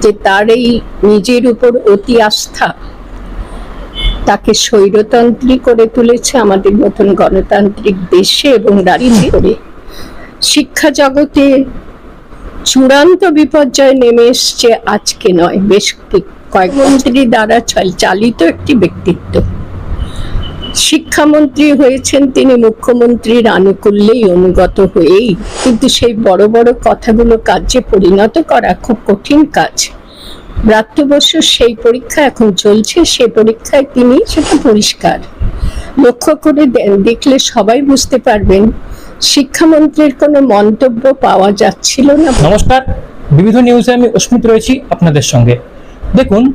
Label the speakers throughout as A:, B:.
A: যে তার এই নিজের উপর অতি আস্থা তাকে স্বৈরতন্ত্রী করে তুলেছে আমাদের মতন গণতান্ত্রিক দেশে এবং দাঁড়িয়ে করে শিক্ষা জগতে চূড়ান্ত বিপর্যয় নেমে এসছে আজকে নয় বেশ কয়েক মন্ত্রী দ্বারা চল- চালিত একটি ব্যক্তিত্ব। শিক্ষামন্ত্রী হয়েছেন তিনি মুখ্যমন্ত্রীর আনুকূল্যেই অনুগত হয়েই। কিন্তু সেই বড় বড় কথাগুলো কার্যে পরিণত করা খুব কঠিন কাজ। ব্রাত্যবস্য সেই পরীক্ষা এখন চলছে সেই পরীক্ষায় তিনি সেটা পরিষ্কার। লক্ষ্য করে দেখলে সবাই বুঝতে পারবেন, শিক্ষামন্ত্রীর কোনো মন্তব্য পাওয়া যাচ্ছিল না।
B: নমস্কার, বিবিধ নিউজে আমি অস্মিত রয়েছি আপনাদের সঙ্গে। দেখুন,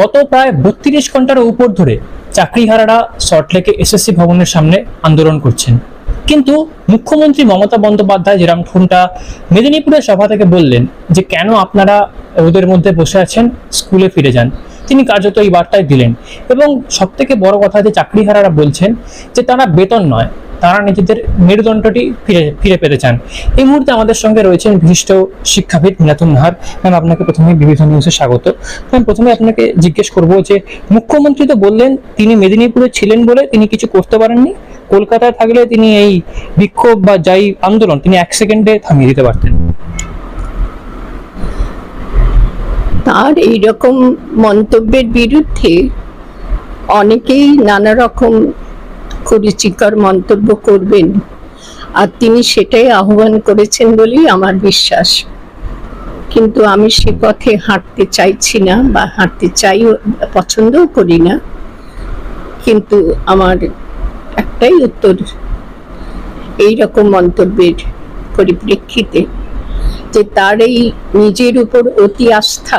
B: গত প্রায় বত্রিশ ঘণ্টার উপর ধরে চাকরিহারারা সল্টলেকে এসএসসি ভবনের সামনে আন্দোলন করছেন। কিন্তু মুখ্যমন্ত্রী মমতা বন্দ্যোপাধ্যায় যেরাম ঠুনটা মেদিনীপুরের সভা থেকে বললেন যে, কেন আপনারা ওদের মধ্যে বসে আছেন? স্কুলে ফিরে যান। তিনি কার্যত এই বার্তায় দিলেন। এবং সবথেকে বড় কথা যে, চাকরিহারারা বলছেন যে, তারা বেতন নয়। তারা নিজেদের মেরুদণ্ডটি ফিরে ফিরে পেতে চান এই মুহূর্তে আমাদের সঙ্গে রয়েছেন বিশিষ্ট শিক্ষাবিদ মিনাতুন নাহার। ম্যাম, আপনাকে প্রথমে বিবিধ নিউজে স্বাগত। ম্যাম, প্রথমে আপনাকে জিজ্ঞেস করব যে, মুখ্যমন্ত্রী তো বললেন তিনি মেদিনীপুরে ছিলেন বলে তিনি কিছু করতে পারেননি। কলকাতায় থাকলে তিনি এই বিক্ষোভ বা যাই আন্দোলন তিনি এক সেকেন্ডে থামিয়ে দিতে পারতেন।
A: তার এইরকম মন্তব্যের বিরুদ্ধে অনেকেই নানা রকম কুরুচিকর মন্তব্য করবেন। আর তিনি সেটাই আহ্বান করেছেন বলেই আমার বিশ্বাস। কিন্তু আমি সে পথে হাঁটতে চাইছি না বা হাঁটতে চাই পছন্দও করি না। কিন্তু আমার একটাই উত্তর, এই রকম মন্তব্যের পরিপ্রেক্ষিতে যে তার এই নিজের উপর অতি আস্থা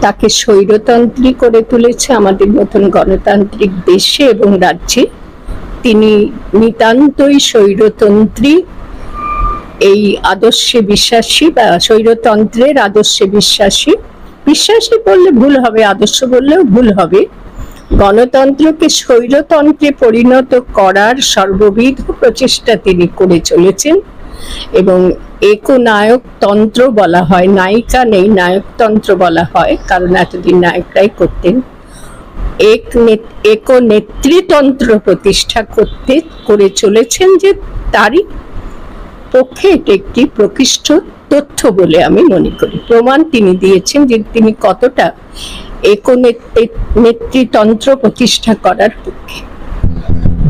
A: তাকে স্বৈরতন্ত্রী করে তুলেছে আমাদের মতন গণতান্ত্রিক দেশে এবং রাজ্যে। তিনি নিতান্তই স্বৈরতন্ত্রী, এই আদর্শে বিশ্বাসী বা স্বৈরতন্ত্রের আদর্শে বিশ্বাসী। বিশ্বাসী বললে ভুল হবে, আদর্শ বললেও ভুল হবে। গণতন্ত্রকে স্বৈরতন্ত্রে পরিণত করার সর্ববিধ প্রচেষ্টা তিনি করে চলেছেন। এবং একনায়ক তন্ত্র বলা হয়, নায়িকা নেই নায়কতন্ত্র বলা হয়, কারণ এতদিন নায়করাই করতেন। এক এক নেতৃতন্ত্র প্রতিষ্ঠা করতে, করে চলেছেন যে তারই পক্ষে এটি একটি প্রকৃষ্ট তথ্য বলে আমি মনে করি। প্রমাণ তিনি দিয়েছেন যে তিনি কতটা এক নেতৃতন্ত্র প্রতিষ্ঠা করার পক্ষে।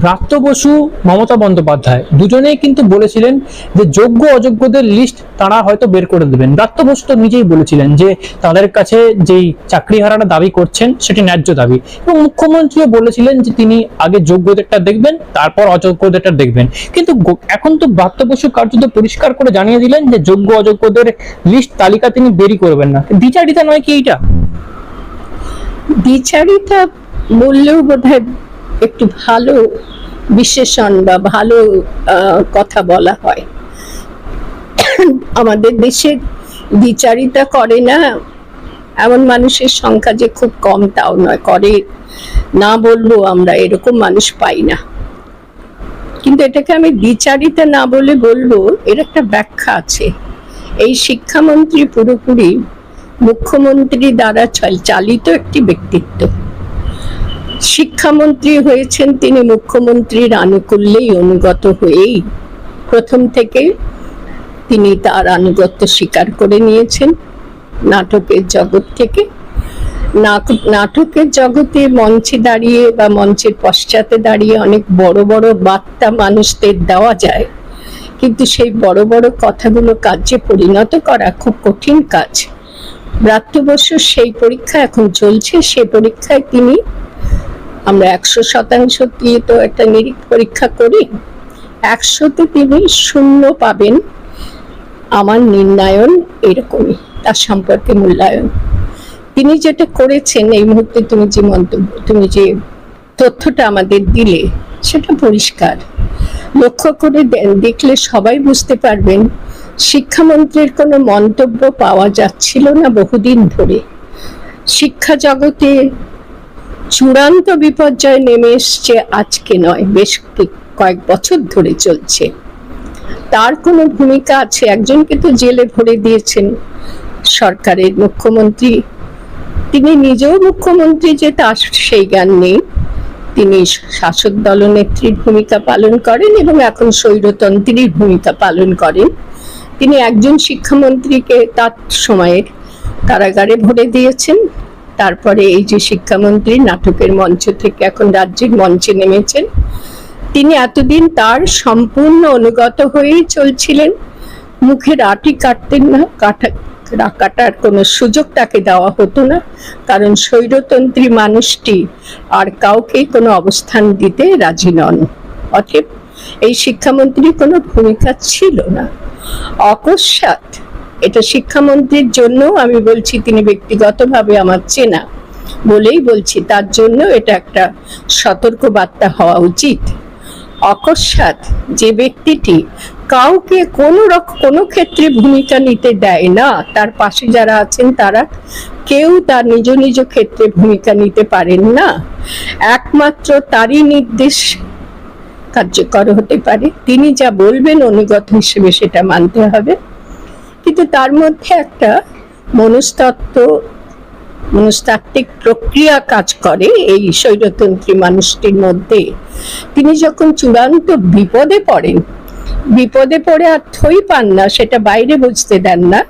B: ব্রাত্য বসু মমতা বন্দ্যোপাধ্যায়। দুজনেই কিন্তু বলেছিলেন যে যোগ্য অযোগ্যদের লিস্ট তারা হয়তো বের করে দেবেন। ব্রাত্য বসু তো নিজেই বলেছিলেন যে তাদের কাছে যেই চাকরি চাকরিহারারা দাবি করছেন, সেটি ন্যায্য দাবি। এবং মুখ্যমন্ত্রীও বলেছিলেন যে তিনি আগে যোগ্যদেরটা দেখবেন, তারপর অযোগ্যদেরটা দেখবেন। কিন্তু এখন তো ব্রাত্য বসু কার্যত পরিষ্কার করে জানিয়ে দিলেন যে যোগ্য অযোগ্যদের লিস্ট তালিকা তিনি বেরি করবেন না। দ্বিচারিতা নয় কি এইটা?
A: দ্বিচারিতা বললেও বোধহয় একটু ভালো বিশেষণ বা ভালো কথা বলা হয়। আমাদের দেশে দ্বিচারিতা করে না, এমন মানুষের সংখ্যা যে খুব কম তাও নয়, করে না বলব আমরা এরকম মানুষ পাই না। কিন্তু এটাকে আমি দ্বিচারিতা না বলে বলব, এর একটা ব্যাখ্যা আছে। এই শিক্ষামন্ত্রী পুরোপুরি মুখ্যমন্ত্রী দ্বারা চল- চালিত একটি ব্যক্তিত্ব। শিক্ষামন্ত্রী হয়েছেন তিনি মুখ্যমন্ত্রীর আনুকূল্যেই অনুগত হয়েই প্রথম থেকে তিনি তার আনুগত্য স্বীকার করে নিয়েছেন নাটকের জগৎ থেকে। নাটকের জগতে মঞ্চে দাঁড়িয়ে বা মঞ্চের পশ্চাতে দাঁড়িয়ে অনেক বড় বড় বার্তা মানুষদের দেওয়া যায়। কিন্তু সেই বড় বড় কথাগুলো কার্যে পরিণত করা খুব কঠিন কাজ। ব্রাত্যবস্য সেই পরীক্ষা এখন চলছে, সে পরীক্ষায় তিনি আমরা একশো শতাংশ দিয়ে তো একটা নিরীক্ষা পরীক্ষা করি? একশোতে তিনি শূন্য পাবেন। আমার নির্ণায়ন এরকমই, তার সম্পর্কে মূল্যায়ন। তিনি যেটা করেছেন, এই মুহূর্তে তুমি যে মন্তব্য, তুমি যে তথ্যটা আমাদের দিলে, সেটা পরিষ্কার। লক্ষ্য করে দেখলে সবাই বুঝতে পারবেন, শিক্ষামন্ত্রীর কোনো মন্তব্য পাওয়া যাচ্ছিল না বহুদিন ধরে। শিক্ষা জগতে চূড়ান্ত বিপর্যয় নেমে এসছে আজকে নয়, বেশ কয়েক বছর ধরে চলছে। তার কোনো ভূমিকা আছে? একজনকে তো জেলে ভরে দিয়েছেন সরকারের মুখ্যমন্ত্রী। তিনি নিজেও মুখ্যমন্ত্রী যে তার সেই জ্ঞান নেই। তিনি শাসক দলনেত্রীর ভূমিকা পালন করেন এবং এখন স্বৈরতন্ত্রীর ভূমিকা পালন করেন। তিনি একজন শিক্ষামন্ত্রীকে তার সময়ের কারাগারে ভরে দিয়েছেন। তারপরে এই যে শিক্ষামন্ত্রী নাটকের মঞ্চ থেকে এখন রাজ্যের মঞ্চে নেমেছেন। তিনি এতদিন তার সম্পূর্ণ অনুগত হয়েই চলছিলেন। মুখের আটি কাটতেন না, কাটা কাটার কোনো সুযোগ তাকে দেওয়া হতো না। কারণ স্বৈরতন্ত্রী মানুষটি আর কাউকেই কোনো অবস্থান দিতে রাজি নন। অতএব এই শিক্ষামন্ত্রীর কোনো ভূমিকা ছিল না। অকস্মাৎ এটা শিক্ষামন্ত্রীর জন্য আমি বলছি, তিনি ব্যক্তিগতভাবে আমার চেনা বলেই বলছি, তার জন্য এটা একটা সতর্ক বার্তা হওয়া উচিত। অকস্মাৎ যে ব্যক্তিটি কাউকে কোনো রক, কোনো ক্ষেত্রে ভূমিকা নিতে দেয় না, তার পাশে যারা আছেন তারা কেউ তার নিজ নিজ ক্ষেত্রে ভূমিকা নিতে পারেন না। একমাত্র তারই নির্দেশ কার্যকর হতে পারে। তিনি যা বলবেন অনুগত হিসেবে সেটা মানতে হবে। কিন্তু তার মধ্যে একটা মনস্তত্ত্ব, মনস্তাত্ত্বিক প্রক্রিয়া কাজ করে এই স্বৈরতন্ত্রী মানুষটির মধ্যে। তিনি যখন চূড়ান্ত বিপদে পড়েন, বিপদে পড়ে আর থই পান না, সেটা বাইরে বুঝতে দেন না,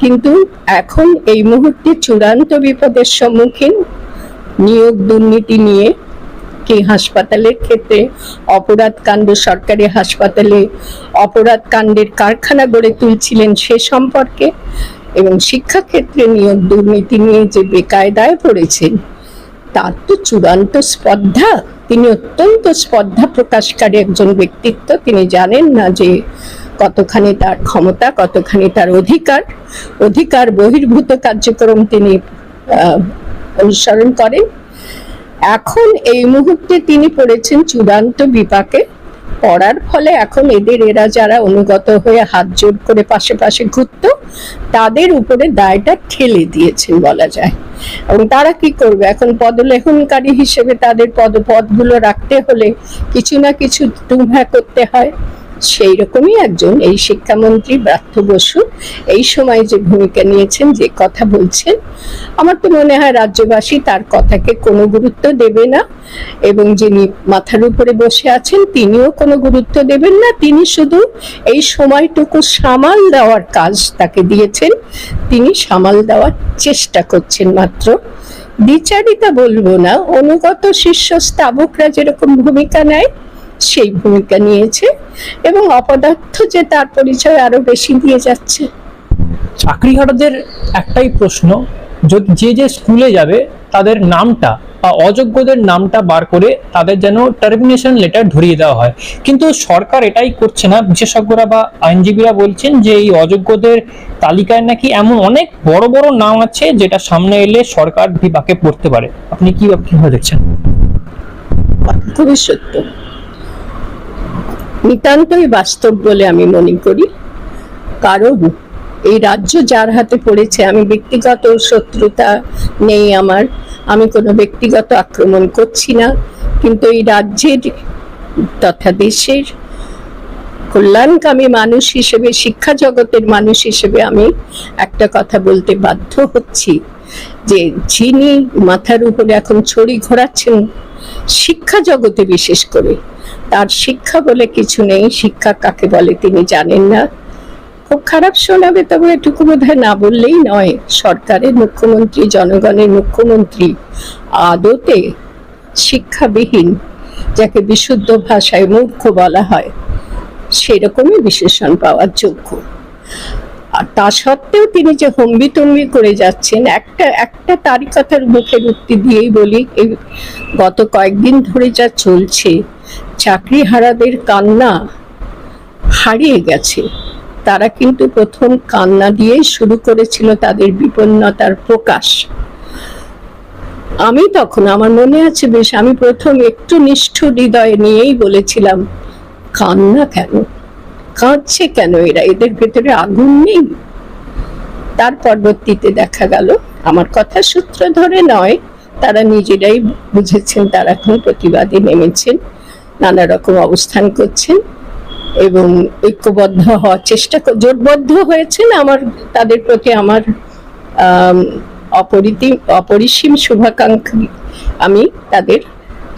A: কিন্তু এখন এই মুহূর্তে চূড়ান্ত বিপদের সম্মুখীন নিয়োগ দুর্নীতি নিয়ে কি হাসপাতালের ক্ষেত্রে অপরাধ কাণ্ড সরকারি হাসপাতালে, অপরাধ কাণ্ডের কারখানা গড়ে তুলছিলেন সে সম্পর্কে এবং শিক্ষাক্ষেত্রে নিয়োগ দুর্নীতি নিয়ে যে বেকায়দায় পড়েছেন, তার তো চূড়ান্ত স্পর্ধা। তিনি অত্যন্ত স্পর্ধা প্রকাশকারী একজন ব্যক্তিত্ব। তিনি জানেন না যে কতখানি তার ক্ষমতা, কতখানি তার অধিকার। অধিকার বহির্ভূত কার্যক্রম তিনি অনুসরণ করেন। এখন এই মুহূর্তে তিনি পড়েছেন চূড়ান্ত বিপাকে। পড়ার ফলে এখন এদের এরা যারা অনুগত হয়ে হাত জোর করে পাশে পাশে ঘুরত, তাদের উপরে দায়টা ঠেলে দিয়েছেন বলা যায়। এবং তারা কি করবে? এখন পদলেখনকারী হিসেবে তাদের পদ পদগুলো রাখতে হলে কিছু না কিছু টুমহা করতে হয়। সেই রকমই একজন এই শিক্ষামন্ত্রী ব্রাত্য বসু এই সময় যে ভূমিকা নিয়েছেন, যে কথা বলছেন, আমার তো মনে হয় রাজ্যবাসী তার কথাকে কোনো গুরুত্ব দেবে না এবং যিনি মাথার উপরে বসে আছেন তিনিও কোনো গুরুত্ব দেবেন না। তিনি শুধু এই সময়টুকু সামাল দেওয়ার কাজ তাকে দিয়েছেন। তিনি সামাল দেওয়ার চেষ্টা করছেন মাত্র। দ্বিচারিতা বলব না, অনুগত শীর্ষ স্থাবকরা যেরকম ভূমিকা নেয় সেই ভূমিকা নিয়েছে এবং অপদার্থ যে তার পরিচয় আরও বেশি দিয়ে যাচ্ছে।
B: চাকরিহারাদের একটাই প্রশ্ন যে যে স্কুলে যাবে তাদের নামটা বা অযোগ্যদের নামটা বার করে তাদের যেন টার্মিনেশন লেটার ধরিয়ে দেওয়া হয়। কিন্তু সরকার এটাই করছে না। বিশেষজ্ঞরা বা আইনজীবীরা বলছেন যে এই অযোগ্যদের তালিকায় নাকি এমন অনেক বড় বড় নাম আছে যেটা সামনে এলে সরকার বিপাকে পড়তে পারে। আপনি কি কীভাবে দেখছেন?
A: খুবই সত্য নিতান্তই বাস্তব বলে আমি মনে করি। কারণ এই রাজ্য যার হাতে পড়েছে, আমি ব্যক্তিগত শত্রুতা নেই আমার। আমি কোনো ব্যক্তিগত আক্রমণ করছি না। কিন্তু এই রাজ্যের তথা দেশের কল্যাণকামী মানুষ হিসেবে, শিক্ষা জগতের মানুষ হিসেবে আমি একটা কথা বলতে বাধ্য হচ্ছি যে, যিনি মাথার উপরে এখন ছড়ি ঘোরাচ্ছেন, শিক্ষা জগতে বিশেষ করে তার শিক্ষা বলে কিছু নেই। শিক্ষা কাকে বলে তিনি জানেন না। খুব খারাপ শোনাবে তবে এটুকু বোধহয় না বললেই নয়। সরকারের মুখ্যমন্ত্রী, জনগণের মুখ্যমন্ত্রী আদতে শিক্ষাবিহীন, যাকে বিশুদ্ধ ভাষায় মূর্খ বলা হয়, সেরকমই বিশেষণ পাওয়ার যোগ্য। আর তা সত্ত্বেও তিনি যে হম্বি তম্বি করে যাচ্ছেন, একটা একটা তারই কথার মুখের উক্তি দিয়েই বলি, এই গত কয়েকদিন ধরে যা চলছে চাকরি হারাদের কান্না হারিয়ে গেছে। তারা কিন্তু প্রথম কান্না দিয়েই শুরু করেছিল তাদের বিপন্নতার প্রকাশ। আমি তখন, আমার মনে আছে বেশ, আমি প্রথম একটু নিষ্ঠুর হৃদয় নিয়েই বলেছিলাম, কান্না কেন? কাঁদছে কেন এরা? এদের ভেতরে আগুন নেই? তার পরবর্তীতে দেখা গেল, আমার কথা সূত্র ধরে নয়, তারা নিজেরাই বুঝেছেন, তারা এখন প্রতিবাদে নেমেছেন। নানা রকম অবস্থান করছেন এবং ঐক্যবদ্ধ হওয়ার চেষ্টা জোটবদ্ধ হয়েছেন আমার তাদের প্রতি আমার আম, অপরিতি- অপরিসীম শুভাকাঙ্ক্ষী আমি তাদের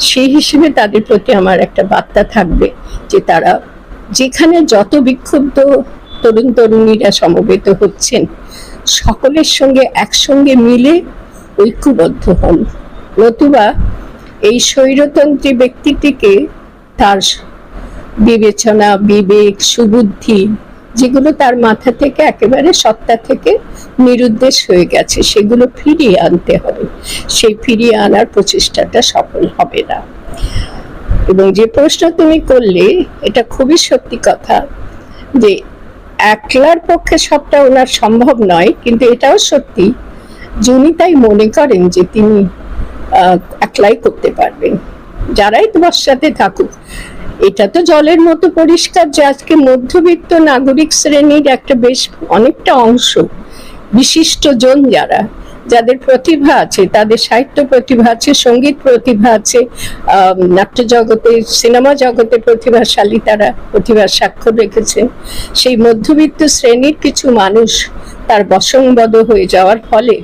A: সেই হিসেবে তাদের প্রতি আমার একটা বার্তা থাকবে যে তারা যেখানে যত বিক্ষুব্ধ তরুণ তরুণীরা সমবেত হচ্ছেন সকলের সঙ্গে একসঙ্গে মিলে ঐক্যবদ্ধ হন। নতুবা এই স্বৈরতন্ত্রী ব্যক্তিটিকে তার বিবেচনা, বিবেক, সুবুদ্ধি, যেগুলো তার মাথা থেকে একেবারে সত্তা থেকে নিরুদ্দেশ হয়ে গেছে, সেগুলো ফিরিয়ে আনতে হবে। সেই ফিরিয়ে আনার প্রচেষ্টাটা সফল হবে না। এবং যে প্রশ্ন তুমি করলে, এটা খুবই সত্যি কথা যে একলার পক্ষে সবটা ওনার সম্ভব নয়, কিন্তু এটাও সত্যি। যে উনি তাই মনে করেন যে তিনি একলাই করতে পারবেন। যারাই তোমার সাথে থাকুক। এটা তো জলের মতো পরিষ্কার যে আজকে মধ্যবিত্ত নাগরিক শ্রেণির একটা বেশ অনেকটা অংশ। বিশিষ্ট জন যারা, যাদের প্রতিভা আছে, তাদের সাহিত্য প্রতিভা আছে, সংগীত প্রতিভা আছে নাট্য জগতে সিনেমা জগতে প্রতিভাশালী তারা প্রতিভার স্বাক্ষর রেখেছেন সেই মধ্যবিত্ত শ্রেণির কিছু মানুষ তার বসংবদ হয়ে যাওয়ার ফলে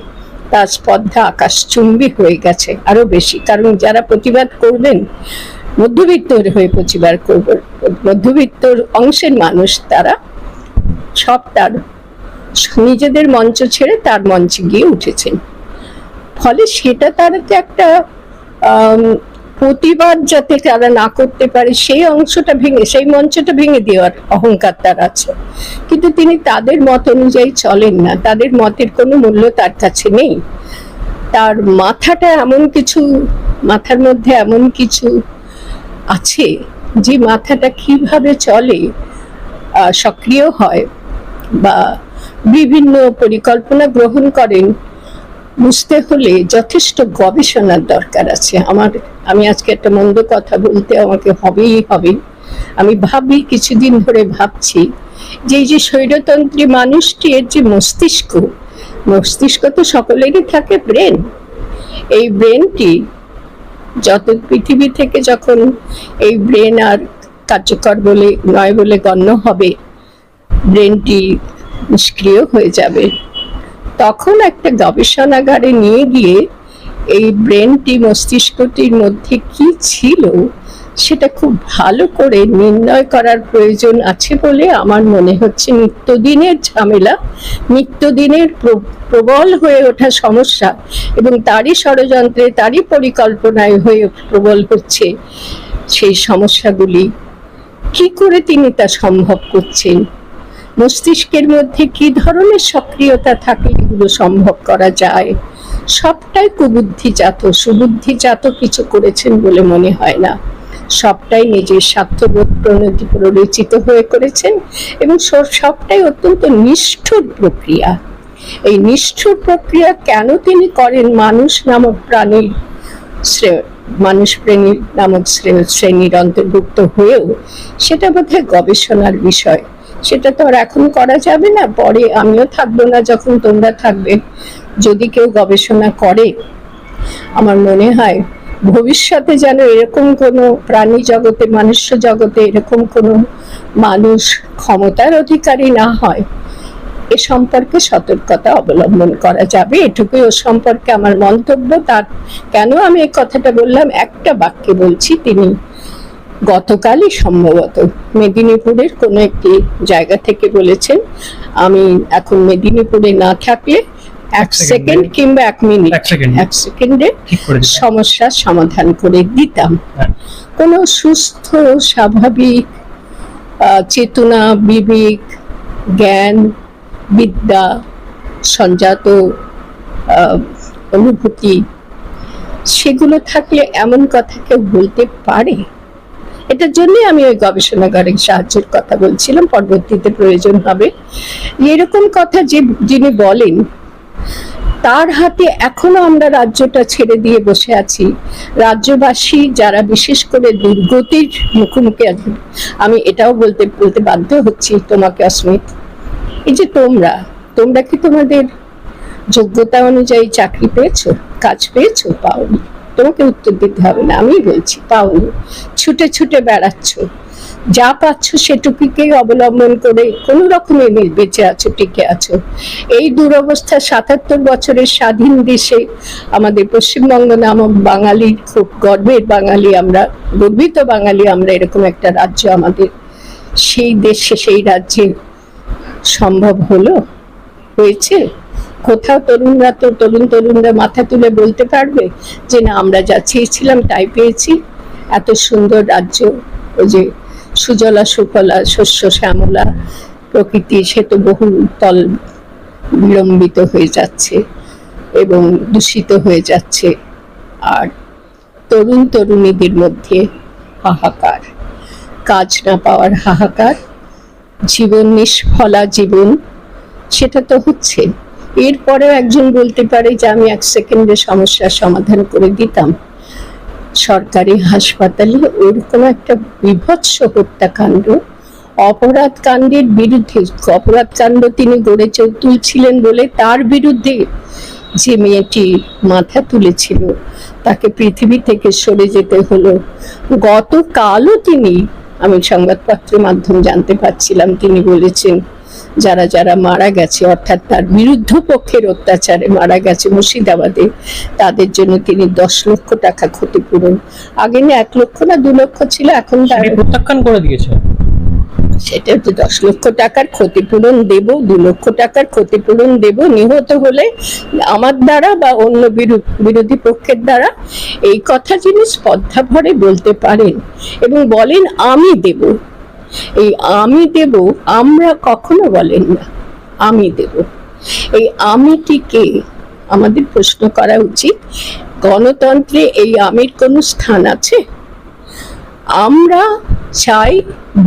A: তার স্পর্ধা আকাশচুম্বী হয়ে গেছে আরও বেশি। কারণ যারা প্রতিবাদ করবেন মধ্যবিত্ত হয়ে প্রতিবাদ করবেন, মধ্যবিত্তর অংশের মানুষ তারা সব তার নিজেদের মঞ্চ ছেড়ে তার মঞ্চে গিয়ে উঠেছেন। ফলে সেটা তার একটা প্রতিবাদ যাতে তারা না করতে পারে, সেই অংশটা ভেঙে, সেই মঞ্চটা ভেঙে দেওয়ার অহংকার তার আছে। কিন্তু তিনি তাদের মত অনুযায়ী চলেন না। তাদের মতের কোনো মূল্য তার কাছে নেই। তার মাথাটা এমন কিছু, মাথার মধ্যে এমন কিছু আছে, যে মাথাটা কীভাবে চলে সক্রিয় হয় বা বিভিন্ন পরিকল্পনা গ্রহণ করেন বুঝতে হলে যথেষ্ট গবেষণার দরকার আছে। আমার, আমি আজকে একটা মন্দ কথা বলতে আমাকে হবেই হবে। আমি ভাবি, কিছুদিন ধরে ভাবছি যে এই যে স্বৈরতন্ত্রী মানুষটি এর যে মস্তিষ্ক মস্তিষ্ক তো সকলেরই থাকে ব্রেন। এই ব্রেনটি যত পৃথিবী থেকে যখন এই ব্রেন আর কার্যকর বলে, নয় বলে গণ্য হবে, ব্রেনটি নিষ্ক্রিয় হয়ে যাবে। তখন একটা গবেষণাগারে নিয়ে গিয়ে এই ব্রেনটি মস্তিষ্কটির মধ্যে কি ছিল সেটা খুব ভালো করে নির্ণয় করার প্রয়োজন আছে বলে আমার মনে হচ্ছে। নিত্যদিনের ঝামেলা, নিত্যদিনের প্র- প্রবল হয়ে ওঠা সমস্যা এবং তারই ষড়যন্ত্রে, তারই পরিকল্পনায় হয়ে প্রবল হচ্ছে সেই সমস্যাগুলি। কি করে তিনি তা সম্ভব করছেন? মস্তিষ্কের মধ্যে কি ধরনের সক্রিয়তা থাকলে এগুলো সম্ভব করা যায়? সবটাই কুবুদ্ধিজাত, সুবুদ্ধিজাত কিছু করেছেন বলে মনে হয় না। সবটাই নিজের স্বার্থবোধ প্রণতি প্ররোচিত হয়ে করেছেন এবং সবটাই অত্যন্ত নিষ্ঠুর প্রক্রিয়া। এই নিষ্ঠুর প্রক্রিয়া কেন তিনি করেন? মানুষ নামক প্রাণীর মানুষ প্রেমী নামক শ্রে- শ্রেণির অন্তর্ভুক্ত হয়েও সেটা বোধহয় গবেষণার বিষয়। সেটা তো আর এখন করা যাবে না। পরে আমিও থাকব না যখন তোমরা থাকবে। যদি কেউ গবেষণা করে, আমার মনে হয় ভবিষ্যতে যেন এরকম কোনো প্রাণী জগতে, মনুষ্য জগতে এরকম কোনো মানুষ ক্ষমতার অধিকারী না হয়, এ সম্পর্কে সতর্কতা অবলম্বন করা যাবে। এটুকুই ও সম্পর্কে আমার মন্তব্য। তার কেন আমি এই কথাটা বললাম? একটা বাক্যে বলছি, তিনি গতকালই সম্ভবত মেদিনীপুরের কোনো একটি জায়গা থেকে বলেছেন আমি এখন মেদিনীপুরে না থাকলে এক সেকেন্ড কিংবা এক মিনিট
B: এক
A: সেকেন্ডে। সমস্যার সমাধান করে দিতাম
B: হ্যাঁ।
A: কোনো সুস্থ স্বাভাবিক চেতনা বিবেক জ্ঞান বিদ্যা সঞ্জাত অনুভূতি সেগুলো থাকলে এমন কথা কেউ বলতে পারে এটার জন্য আমি ওই গবেষণাগারের সাহায্যের কথা বলছিলাম, পরবর্তীতে প্রয়োজন হবে। এরকম কথা যে যিনি বলেন, তার হাতে এখনও আমরা রাজ্যটা ছেড়ে দিয়ে বসে আছি। রাজ্যবাসী যারা বিশেষ করে দুর্গতির মুখোমুখি আছে আমি এটাও বলতে বলতে বাধ্য হচ্ছি তোমাকে অস্মিত। এই যে তোমরা তোমরা কি তোমাদের যোগ্যতা অনুযায়ী চাকরি পেয়েছ, কাজ পেয়েছ, পাওনি? তোমাকে উত্তর দিতে হবে না আমি বলছি পাওনি ছুটে ছুটে বেড়াচ্ছ। যা পাচ্ছ সেটুকুকেই অবলম্বন করে কোন রকমে বেঁচে আছো, টিকে আছো। এই দুরবস্থা সাতাত্তর বছরের স্বাধীন দেশে আমাদের পশ্চিমবঙ্গ নামক বাঙালি, খুব গর্বের বাঙালি আমরা, গর্বিত বাঙালি আমরা এরকম একটা রাজ্য আমাদের। সেই দেশে, সেই রাজ্যে সম্ভব হলো? হয়েছে? কোথাও তরুণরা তো তরুণ তরুণরা মাথা তুলে বলতে পারবে যে না, আমরা যা চেয়েছিলাম তাই পেয়েছি। এত সুন্দর রাজ্য, ওই যে সুজলা, সুফলা, শস্য, শ্যামলা প্রকৃতি, সে তো বহু তল বিলম্বিত হয়ে যাচ্ছে এবং দূষিত হয়ে যাচ্ছে। আর তরুণ তরুণীদের মধ্যে হাহাকার। কাজ না পাওয়ার হাহাকার। জীবন নিষ্ফলা জীবন, সেটা তো হচ্ছে। এরপরেও একজন বলতে পারে যে, আমি এক সেকেন্ডে সমস্যার সমাধান করে দিতাম। সরকারি হাসপাতালে ওরকম একটা বিভৎস হত্যাকাণ্ড, অপরাধ কাণ্ডের বিরুদ্ধে, অপরাধ কাণ্ড তিনি গড়ে তুলছিলেন বলে তার বিরুদ্ধে যে মেয়েটি মাথা তুলেছিল, তাকে পৃথিবী থেকে সরে যেতে হলো। গতকালও তিনি, আমি সংবাদপত্রের মাধ্যম জানতে পারছিলাম, তিনি বলেছেন যারা যারা মারা গেছে অর্থাৎ তার বিরুদ্ধ পক্ষের অত্যাচারে মারা গেছে মুর্শিদাবাদে তাদের জন্য তিনি দশ লক্ষ টাকা ক্ষতিপূরণ। আগে না এক লক্ষ না দু লক্ষ ছিল এখন তার
B: প্রত্যাখ্যান করে দিয়েছে।
A: সেটা হচ্ছে দশ লক্ষ টাকার ক্ষতিপূরণ দেব দু লক্ষ টাকার ক্ষতিপূরণ দেব নিহত হলে আমার দ্বারা বা অন্য বিরো- বিরোধী পক্ষের দ্বারা এই কথা যিনি স্পর্ধা ভরে বলতে পারেন এবং বলেন আমি দেব। এই আমি দেব, আমরা কখনো বলেন না, আমি দেব। এই আমিটিকে আমাদের প্রশ্ন করা উচিত, গণতন্ত্রে এই আমির কোনো স্থান আছে? আমরা চাই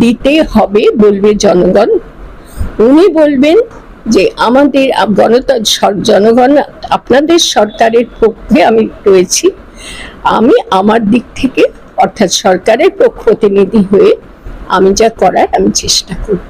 A: দিতে হবে, বলবে জনগণ। উনি বলবেন যে, আমাদের গণতন্ত্র জনগণ, আপনাদের সরকারের পক্ষে আমি রয়েছি। আমি আমার দিক থেকে, অর্থাৎ সরকারের পক্ষ প্রতিনিধি হয়ে আমি যা করার আমি চেষ্টা করব।